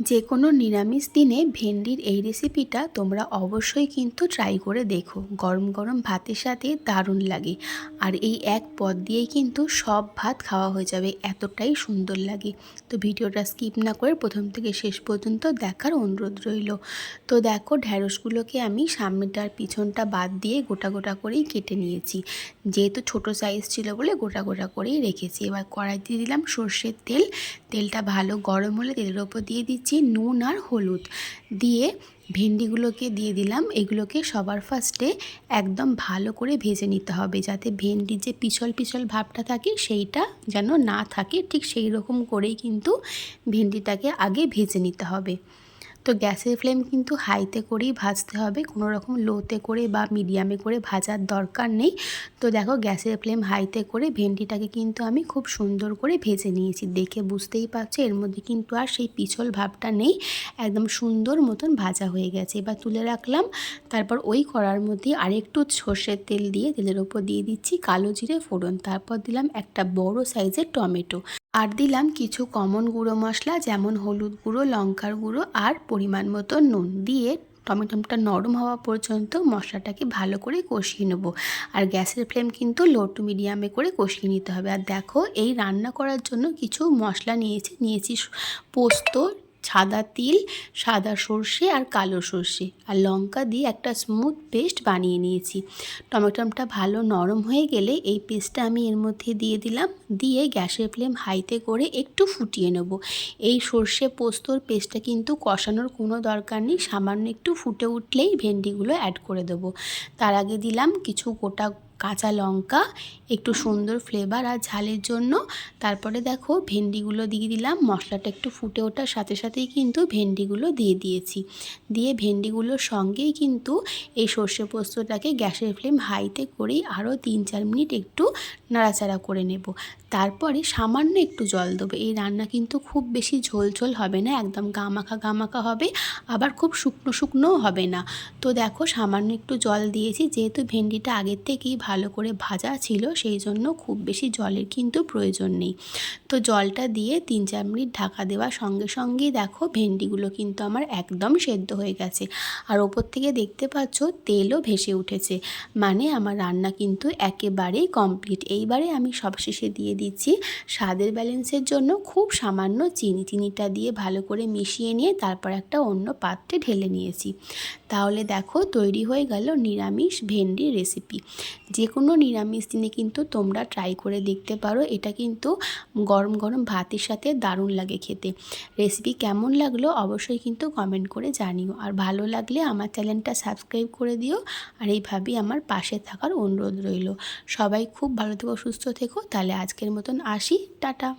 যে কোনো নিরামিষ দিনে ভেন্ডির এই রেসিপিটা তোমরা অবশ্যই কিন্তু ট্রাই করে দেখো। গরম গরম ভাতের সাথে দারুণ লাগে। আর এই এক পদ দিয়েই কিন্তু সব ভাত খাওয়া হয়ে যাবে, এতটাই সুন্দর লাগে। তো ভিডিওটা স্কিপ না করে প্রথম থেকে শেষ পর্যন্ত দেখার অনুরোধ রইল। তো দেখো ঢ্যাঁড়সগুলোকে আমি সামনেটার পিছনটা বাদ দিয়ে গোটা গোটা করেই কেটে নিয়েছি। যেহেতু ছোট সাইজ ছিল বলে গোটা গোটা করেই রেখেছি। এবার কড়াইতে দিলাম সর্ষের তেল। তেলটা ভালো গরম হলে তেলের ওপর দিয়ে দিচ্ছি নুন আর হলুদ। দিয়ে ভেন্ডিগুলোকে দিয়ে দিলাম। এগুলোকে সবার ফার্স্টে একদম ভালো করে ভেজে নিতে হবে যাতে ভেন্ডির যে পিছল পিছল ভাবটা থাকে সেইটা যেন না থাকে। ঠিক সেই রকম করেই কিন্তু ভেন্ডিটাকে আগে ভেজে নিতে হবে। তো গ্যাসের ফ্লেম কিন্তু হাইতে করেই ভাজতে হবে। কোনো রকম লোতে করে বা মিডিয়ামে করে ভাজার দরকার নেই। তো দেখো গ্যাসের ফ্লেম হাইতে করে ভেন্ডিটাকে কিন্তু আমি খুব সুন্দর করে ভেজে নিয়েছি। দেখে বুঝতেই পারছ, এর মধ্যে কিন্তু আর সেই পিছল ভাবটা নেই। একদম সুন্দর মতন ভাজা হয়ে গেছে। এবার তুলে রাখলাম। তারপর ওই কড়ার মধ্যে আরেকটু সর্ষের তেল দিয়ে, তেলের ওপর দিয়ে দিচ্ছি কালো জিরে ফোড়ন। তারপর দিলাম একটা বড় সাইজের টমেটো। আর দিলাম কিছু কমন গুঁড়ো মশলা, যেমন হলুদ গুঁড়ো, লঙ্কার গুঁড়ো আর পরিমাণ মতো নুন দিয়ে টমেটোটা নরম হওয়া পর্যন্ত মশলাটাকে ভালো করে কষিয়ে নেব। আর গ্যাসের ফ্লেম কিন্তু লো টু মিডিয়ামে করে কষিয়ে নিতে হবে। আর দেখো, এই রান্না করার জন্য কিছু মশলা নিয়েছি। নিয়েছি পোস্ত সাদা তিল, সাদা সর্ষে আর কালো সর্ষে। আর লঙ্কা দিয়ে একটা স্মুথ পেস্ট বানিয়ে নিয়েছি। টমেটোটা ভালো নরম হয়ে গেলে এই পেস্টটা আমি এর মধ্যে দিয়ে দিলাম। দিয়ে গ্যাসের ফ্লেম হাইতে করে একটু ফুটিয়ে নেব। এই সর্ষে পোস্তর পেস্টটা কিন্তু কষানোর কোনো দরকার নেই। সামান্য একটু ফুটে উঠলেই ভেন্ডিগুলো অ্যাড করে দেবো। তার আগে দিলাম কিছু গোটা কাঁচা লঙ্কা, একটু সুন্দর ফ্লেভার আর ঝালের জন্য। তারপরে দেখো ভেন্ডিগুলো দিয়ে দিলাম। মশলাটা একটু ফুটে ওঠার সাথে সাথেই কিন্তু ভেন্ডিগুলো দিয়ে দিয়েছি। দিয়ে ভেন্ডিগুলোর সঙ্গেই কিন্তু এই সর্ষে পোস্তটাকে গ্যাসের ফ্লেম হাইতে করেই আরও তিন চার মিনিট একটু নাড়াচাড়া করে নেব। তারপরে সামান্য একটু জল দেবো। এই রান্না কিন্তু খুব বেশি ঝোল ঝোল হবে না, একদম গামাখা গামাখা হবে, আবার খুব শুকনো শুকনোও হবে না। তো দেখো সামান্য একটু জল দিয়েছি, যেহেতু ভেন্ডিটা আগের থেকেই ভালো করে ভাজা ছিল, সেই জন্য খুব বেশি জলের কিন্তু প্রয়োজন নেই। তো জলটা দিয়ে তিন চার মিনিট ঢাকা দেওয়ার সঙ্গে সঙ্গেই দেখো ভেন্ডিগুলো কিন্তু আমার একদম সেদ্ধ হয়ে গেছে। আর ওপর থেকে দেখতে পাচ্ছ তেলও ভেসে উঠেছে। মানে আমার রান্না কিন্তু একেবারেই কমপ্লিট। এইবারে আমি সবশেষে দিয়ে দিচ্ছি স্বাদের ব্যালেন্সের জন্য খুব সামান্য চিনি। চিনিটা দিয়ে ভালো করে মিশিয়ে নিয়ে তারপর একটা অন্য পাত্রে ঢেলে নিয়েছি। তাহলে দেখো তৈরি হয়ে গেল নিরামিষ ভেন্ডির রেসিপি। যে কোনো নিরামিষ দিনে কিন্তু তোমরা ট্রাই করে দেখতে পারো। এটা কিন্তু গরম গরম ভাতের সাথে দারুণ লাগে খেতে। রেসিপি কেমন লাগল অবশ্যই কিন্তু কমেন্ট করে জানিও। আর ভালো লাগলে আমার চ্যানেলটা সাবস্ক্রাইব করে দিও। আর এইভাবেই আমার পাশে থাকার অনুরোধ রইল। সবাই খুব ভালো থেকো, সুস্থ থেকো। তাহলে আজকের মতন আসি। টাটা।